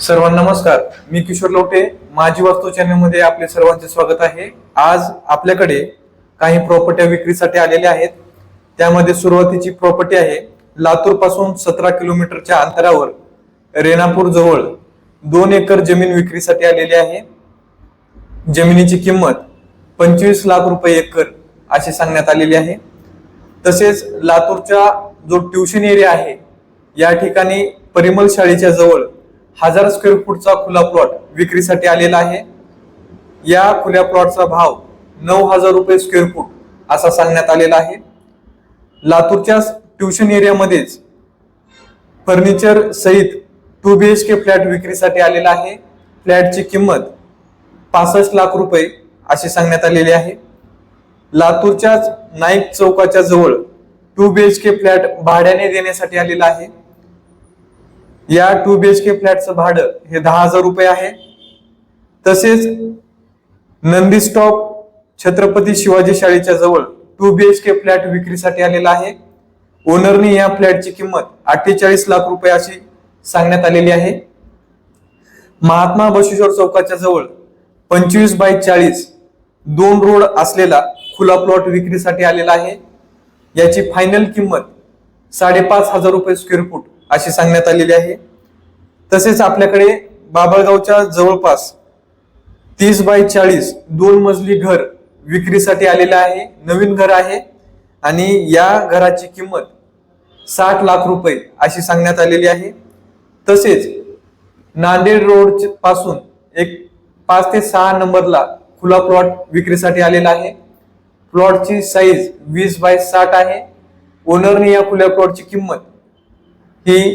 सर्वांना नमस्कार. मी किशोर लोटे. माझी वास्तू चॅनलमध्ये आपले सर्वांचे स्वागत आहे. आज आपल्याकडे काही प्रॉपर्ट्या विक्रीसाठी आलेल्या आहेत. त्यामध्ये सुरुवातीची प्रॉपर्टी आहे. लातूरपासून सतरा किलोमीटरच्या अंतरावर रेणापूर जवळ दोन एकर जमीन विक्रीसाठी आलेली आहे. जमिनीची किंमत पंचवीस लाख रुपये एकर अशी सांगण्यात आलेली आहे. तसेच लातूरचा जो ट्युशन एरिया आहे या ठिकाणी परिमल शाळेच्या जवळ हजार स्क्वेअर फूटचा खुला प्लॉट विक्रीसाठी आलेला आहे. या खुल्या प्लॉटचा भाव नऊ हजार रुपये स्क्वेअर फूट असा सांगण्यात आलेला आहे. लातूरच्या ट्युशन एरियामध्येच फर्निचर सहित two B H K flat विक्रीसाठी आलेला आहे. फ्लॅटची किंमत पासष्ट लाख रुपये अशी सांगण्यात आलेली आहे. लातूरच्याच नाईक चौकाच्या जवळ two B H K flat भाड्याने देण्यासाठी आलेला आहे. या टू बी एच के फ्लॅटचं भाडं हे दहा हजार रुपये आहे. तसेच नंदी स्टॉप छत्रपती शिवाजी शाळेच्या जवळ two B H K flat विक्रीसाठी आलेला आहे. ओनरने या फ्लॅटची किंमत अठ्ठेचाळीस लाख रुपये अशी सांगण्यात आलेली आहे. महात्मा बशेश्वर चौकाच्या जवळ पंचवीस बाय चाळीस दोन रोड असलेला खुला प्लॉट विक्रीसाठी आलेला आहे. याची फायनल किंमत साडेपाच हजार रुपये स्क्वेअर फूट अशी सांगण्यात आलेली आहे. तसेच आपल्याकडे बाबळगावच्या जवळपास तीस बाय चाळीस दोन मजली घर विक्रीसाठी आलेलं आहे. नवीन घर आहे. आणि या घराची किंमत साठ लाख रुपये अशी सांगण्यात आलेली आहे. तसेच नांदेड रोडपासून एक पाच ते सहा नंबरला खुला प्लॉट विक्रीसाठी आलेला आहे. प्लॉटची साईज वीस बाय साठ आहे. ओनरने या खुल्या प्लॉटची किंमत ही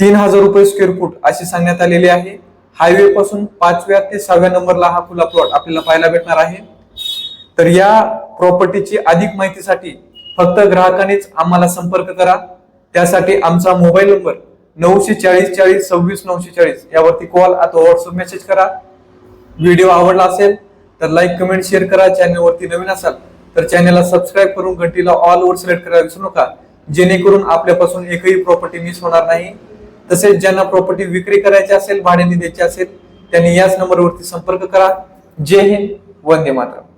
तीन हजार रुपये स्क्वेअर फूट अशी सांगण्यात आलेली आहे. हायवे पासून पाचव्या ते सहाव्या नंबरला हा खुला प्लॉट आपल्याला पाहायला भेटणार आहे. तर या प्रॉपर्टीची अधिक माहितीसाठी फक्त ग्राहकानेच आम्हाला संपर्क करा. त्यासाठी आमचा मोबाईल नंबर नऊशे चाळीस चाळीस सव्वीस नऊशे चाळीस यावरती कॉल अथवा व्हॉट्सअप मेसेज करा. व्हिडिओ आवडला असेल तर लाईक कमेंट शेअर करा. चॅनलवरती नवीन असाल तर चॅनलला सबस्क्राईब करून घंटीला ऑल वर सिलेक्ट करायला विसरू नका. जेणेकरून आपल्यापासून एकही प्रॉपर्टी मिस होणार नाही. तसेच ज्यांना प्रॉपर्टी विक्री करायची असेल भाड्याने द्यायची असेल त्यांनी याच नंबरवरती संपर्क करा. जय हिंद वंदे मातरम.